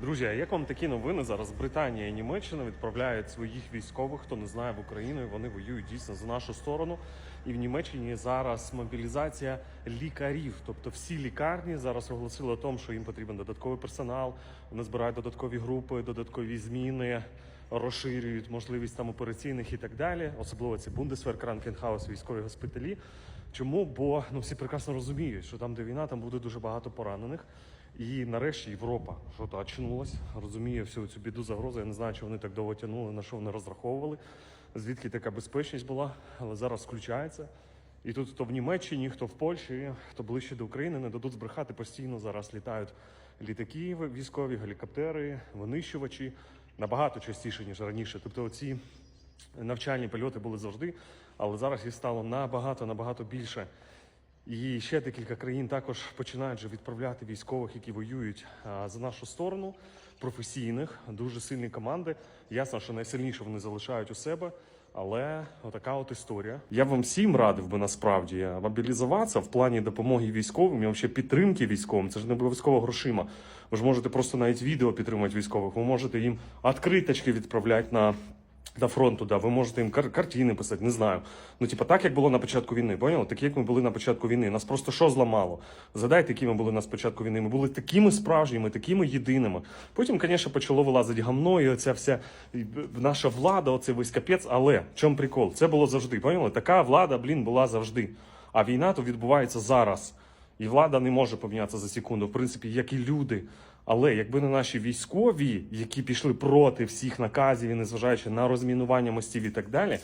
Друзі, а як вам такі новини? Зараз Британія і Німеччина відправляють своїх військових, хто не знає в Україну, і вони воюють дійсно за нашу сторону. І в Німеччині зараз мобілізація лікарів. Тобто всі лікарні зараз оголосили о тому, що їм потрібен додатковий персонал. Вони збирають додаткові групи, додаткові зміни, розширюють можливість там операційних і так далі. Особливо це Бундесвер, Кранкенхаус, військові госпіталі. Чому? Бо ну всі прекрасно розуміють, що там, де війна, там буде дуже багато поранених. І нарешті Європа що то очнулась, розуміє всю цю біду загрозу. Я не знаю, чи вони так довго тягнули, на що вони розраховували, звідки така безпечність була, але зараз включається. І тут хто в Німеччині, хто в Польщі, хто ближче до України, не дадуть збрехати постійно. Зараз літають літаки військові, гелікоптери, винищувачі набагато частіше ніж раніше. Тобто, оці навчальні польоти були завжди, але зараз їх стало набагато набагато більше. І ще декілька країн також починають вже відправляти військових, які воюють за нашу сторону, професійних, дуже сильні команди. Ясно, що найсильніше вони залишають у себе. Але отака от історія. Я вам всім радив би насправді мобілізуватися в плані допомоги військовим і взагалі підтримки військовим. Це ж не обов'язково грошима. Ви ж можете просто навіть відео підтримувати військових. Ви можете їм відкриточки відправляти на до фронту, да, ви можете їм кар- картини писати, не знаю. Ну, типа, так як було на початку війни, поняли? Так як ми були на початку війни. Нас просто що зламало? Задайте, які ми були на спочатку війни. Ми були такими справжніми, такими єдиними. Потім, звісно, почало вилазити гамно, і оця вся наша влада, оце весь капець. Але в чому прикол? Це було завжди. Поняли? Така влада, блін, була завжди. А війна то відбувається зараз. І влада не може помінятися за секунду, в принципі, як і люди. Але якби не наші військові, які пішли проти всіх наказів і незважаючи на розмінування мостів і так далі,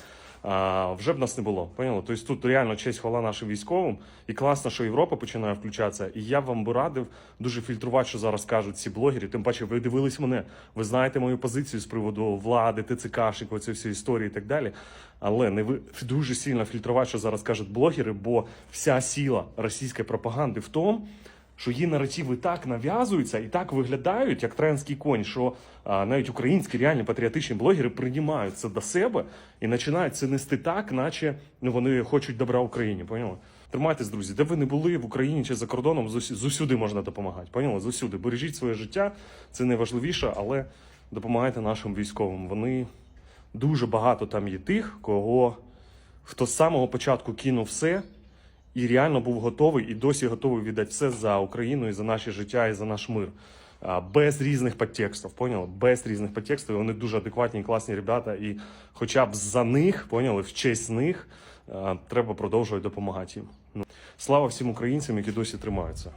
а, вже б нас не було. Поняли? Тобто тут реально честь хвала нашим військовим, і класно, що Європа починає включатися. І я вам би радив дуже фільтрувати, що зараз кажуть ці блогери. Тим паче, ви дивились мене, ви знаєте мою позицію з приводу влади, ТЦКшник, оці всі історії і так далі. Але не ви дуже сильно фільтрувати, що зараз кажуть блогери, бо вся сила російської пропаганди в тому, що її наративи так нав'язуються і так виглядають, як тренський конь, що а, навіть українські реальні патріотичні блогери приймають це до себе і починають це нести так, наче ну, вони хочуть добра Україні. Поняли? Тримайтесь, друзі, де ви не були в Україні чи за кордоном, зус- зусюди можна допомагати. Поняли? Зусюди. Бережіть своє життя, це найважливіше, але допомагайте нашим військовим. Вони дуже багато там є тих, кого хто з самого початку кинув все і реально був готовий і досі готовий віддати все за Україну і за наше життя і за наш мир. Без різних підтекстів, поняли? Без різних підтекстів. Вони дуже адекватні класні ребята. І хоча б за них, поняли, в честь них треба продовжувати допомагати їм. Ну, Слава всім українцям, які досі тримаються.